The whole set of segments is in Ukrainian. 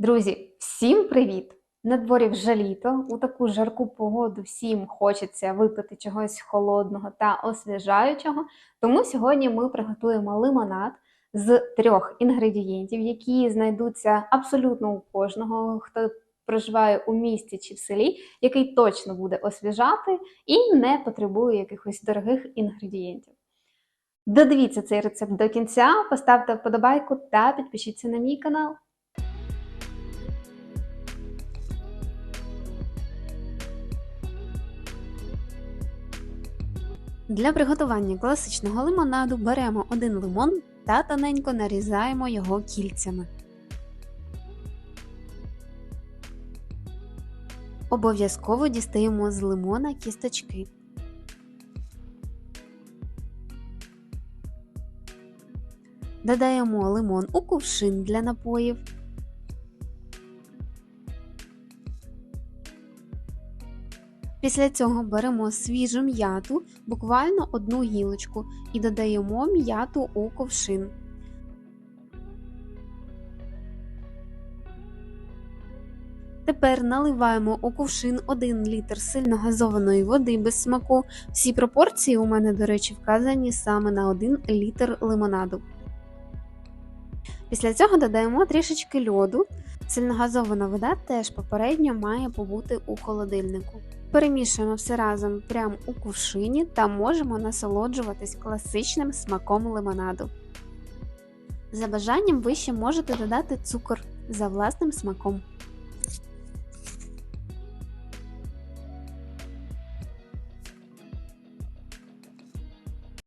Друзі, всім привіт! На дворі вже літо. У таку жарку погоду всім хочеться випити чогось холодного та освіжаючого. Тому сьогодні ми приготуємо лимонад з трьох інгредієнтів, які знайдуться абсолютно у кожного, хто проживає у місті чи в селі, який точно буде освіжати і не потребує якихось дорогих інгредієнтів. Додивіться цей рецепт до кінця, поставте вподобайку та підпишіться на мій канал. Для приготування класичного лимонаду беремо один лимон та тоненько нарізаємо його кільцями. Обов'язково дістаємо з лимона кісточки. Додаємо лимон у кувшин для напоїв. Після цього беремо свіжу м'яту, буквально одну гілочку, і додаємо м'яту у ковшин. Тепер наливаємо у кувшин 1 літр сильно газованої води без смаку. Всі пропорції у мене, до речі, вказані саме на 1 літр лимонаду. Після цього додаємо трішечки льоду. Сильногазована вода теж попередньо має побути у холодильнику. Перемішуємо все разом прямо у кувшині та можемо насолоджуватись класичним смаком лимонаду. За бажанням ви ще можете додати цукор за власним смаком.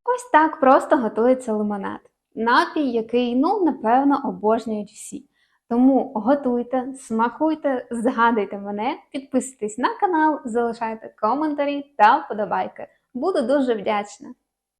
Ось так просто готується лимонад. Напій, який, ну, напевно, обожнюють всі. Тому готуйте, смакуйте, згадуйте мене, підписуйтесь на канал, залишайте коментарі та вподобайки. Буду дуже вдячна!